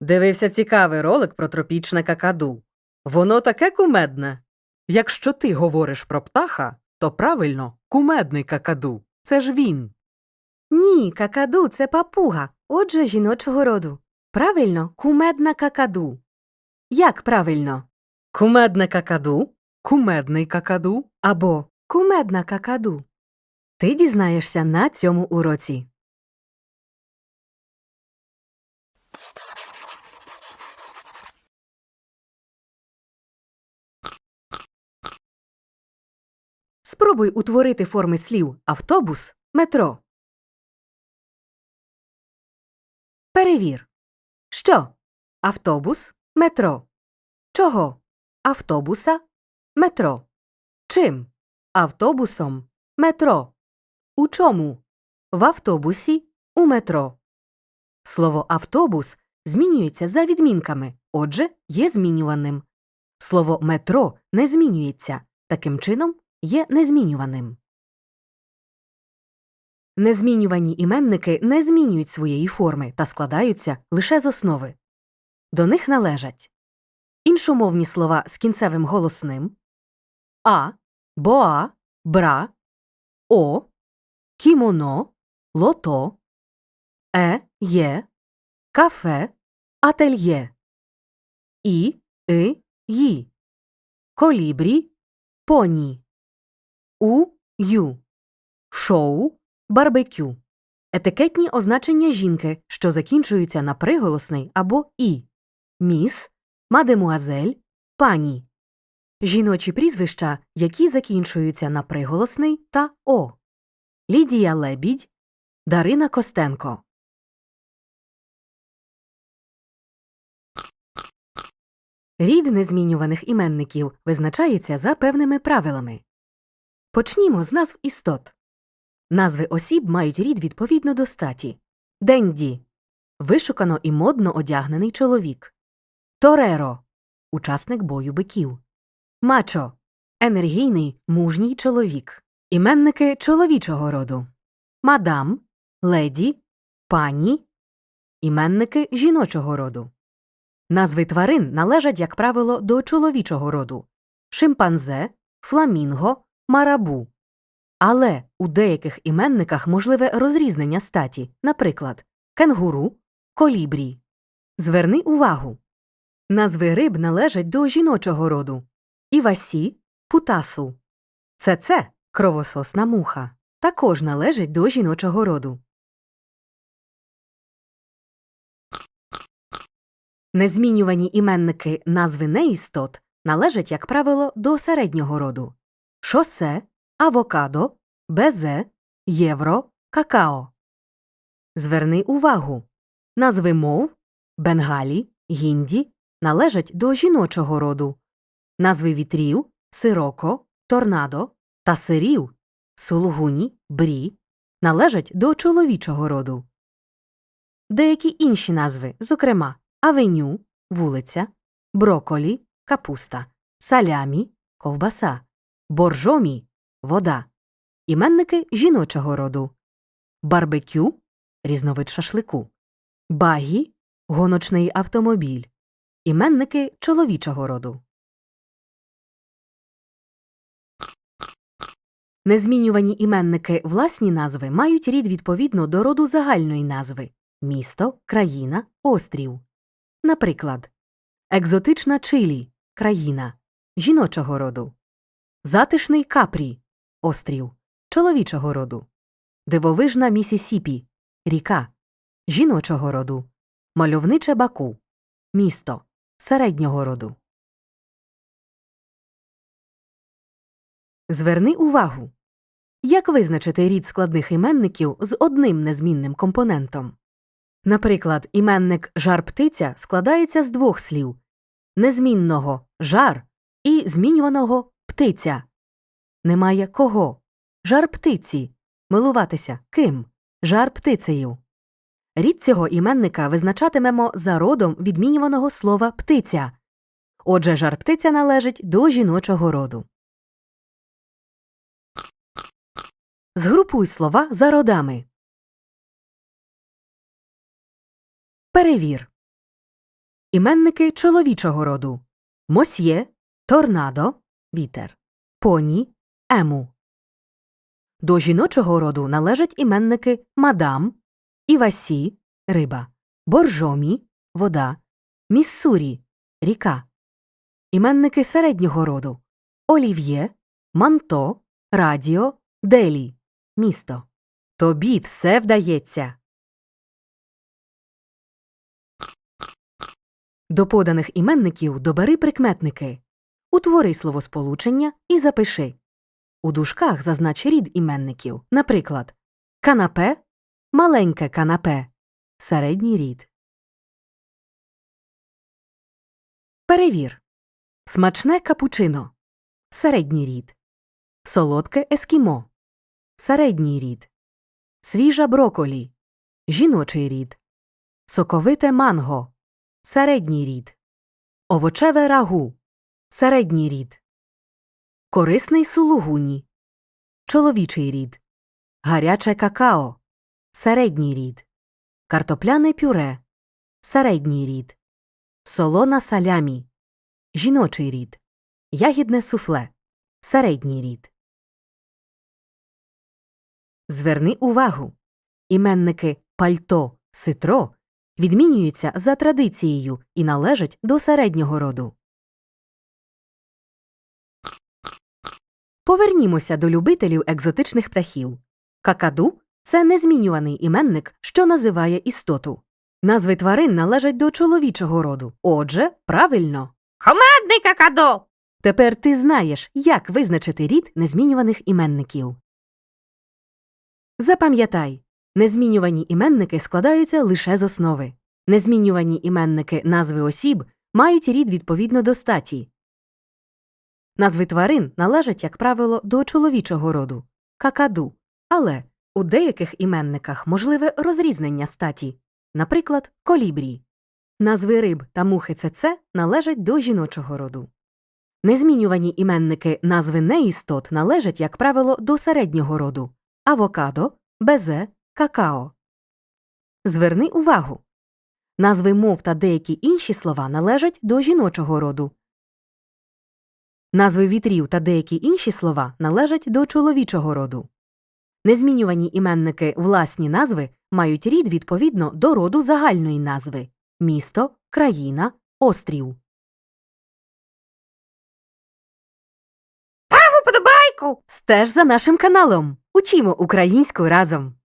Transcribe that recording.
Дивився цікавий ролик про тропічне какаду. Воно таке кумедне. Якщо ти говориш про птаха, то правильно кумедний какаду. Це ж він. Ні, какаду це папуга, отже, жіночого роду. Правильно, кумедна какаду. Як правильно? Кумедне какаду? Кумедний какаду. Або кумедна какаду. Ти дізнаєшся на цьому уроці. Спробуй утворити форми слів автобус, метро. Перевір. Що? Автобус, метро. Чого? Автобуса, метро. Чим? Автобусом, метро. У чому? В автобусі, у метро. Слово автобус змінюється за відмінками, отже, є змінюваним. Слово метро не змінюється, таким чином є незмінюваним. Незмінювані іменники не змінюють своєї форми та складаються лише з основи. До них належать іншомовні слова з кінцевим голосним а, боа, бра, о, кімоно, лото, е, є, кафе, ательє, і, и, ї, колібрі, поні, у, ю, шоу, барбекю. Етикетні означення жінки, що закінчуються на приголосний або і, міс, мадемуазель, пані. Жіночі прізвища, які закінчуються на приголосний та о. Лідія Лебідь, Дарина Костенко. Рід незмінюваних іменників визначається за певними правилами. Почнімо з назв істот. Назви осіб мають рід відповідно до статі. Денді вишукано і модно одягнений чоловік. Тореро учасник бою биків. Мачо енергійний, мужній чоловік. Іменники чоловічого роду. Мадам, леді, пані. Іменники жіночого роду. Назви тварин належать, як правило, до чоловічого роду шимпанзе, фламінго, марабу. Але у деяких іменниках можливе розрізнення статі, наприклад, кенгуру, колібрі. Зверни увагу. Назви риб належать до жіночого роду івасі, путасу. Цеце кровососна муха. Також належить до жіночого роду. Незмінювані іменники назви неістот належать, як правило, до середнього роду шосе, авокадо, безе, євро, какао. Зверни увагу. Назви мов бенгалі, гінді належать до жіночого роду. Назви вітрів сироко, торнадо та сирів сулугуні, брі належать до чоловічого роду. Деякі інші назви, зокрема авеню, вулиця, броколі, капуста, салямі, ковбаса, боржомі, вода, іменники жіночого роду, барбекю різновид шашлику, багі гоночний автомобіль, іменники чоловічого роду. Незмінювані іменники власні назви мають рід відповідно до роду загальної назви місто, країна, острів. Наприклад, екзотична Чилі країна жіночого роду, затишний Капрі острів чоловічого роду, дивовижна Місісіпі ріка жіночого роду, мальовниче Баку місто середнього роду. Зверни увагу. Як визначити рід складних іменників з одним незмінним компонентом? Наприклад, іменник жар-птиця складається з двох слів незмінного жар і змінюваного птиця. Немає кого. Жар птиці. Милуватися ким? Жар птицею. Рід цього іменника визначатимемо за родом відмінюваного слова птиця. Отже, жар птиця належить до жіночого роду. Згрупуй слова за родами. Перевір. Іменники чоловічого роду Мосьє, торнадо, вітер, поні, ему. До жіночого роду належать іменники мадам, івасі, риба, боржомі, вода, міссурі, ріка. Іменники середнього роду олів'є, манто, радіо, делі, місто. Тобі все вдається. До поданих іменників добери прикметники. Утвори словосполучення і запиши. У дужках зазнач рід іменників. Наприклад, канапе, маленьке канапе, середній рід. Перевір. Смачне капучино. Середній рід. Солодке ескімо. Середній рід. Свіжа броколі. Жіночий рід. Соковите манго. Середній рід. Овочеве рагу. Середній рід. Корисний сулугуні. Чоловічий рід. Гаряче какао. Середній рід. Картопляне пюре. Середній рід. Солона салямі. Жіночий рід. Ягідне суфле. Середній рід. Зверни увагу. Іменники пальто, ситро відмінюються за традицією і належать до середнього роду. Повернімося до любителів екзотичних птахів. Какаду це незмінюваний іменник, що називає істоту. Назви тварин належать до чоловічого роду. Отже, правильно. Комедний какаду! Тепер ти знаєш, як визначити рід незмінюваних іменників. Запам'ятай, незмінювані іменники складаються лише з основи. Незмінювані іменники назви осіб мають рід відповідно до статі. Назви тварин належать, як правило, до чоловічого роду какаду, але у деяких іменниках можливе розрізнення статі, наприклад, колібрі. Назви риб та мухи цеце належать до жіночого роду. Незмінювані іменники назви неістот належать, як правило, до середнього роду авокадо, безе, какао. Зверни увагу. Назви мов та деякі інші слова належать до жіночого роду. Назви вітрів та деякі інші слова належать до чоловічого роду. Незмінювані іменники власні назви мають рід відповідно до роду загальної назви місто, країна, острів. Вподобайку! Стеж за нашим каналом. Учімо українську разом.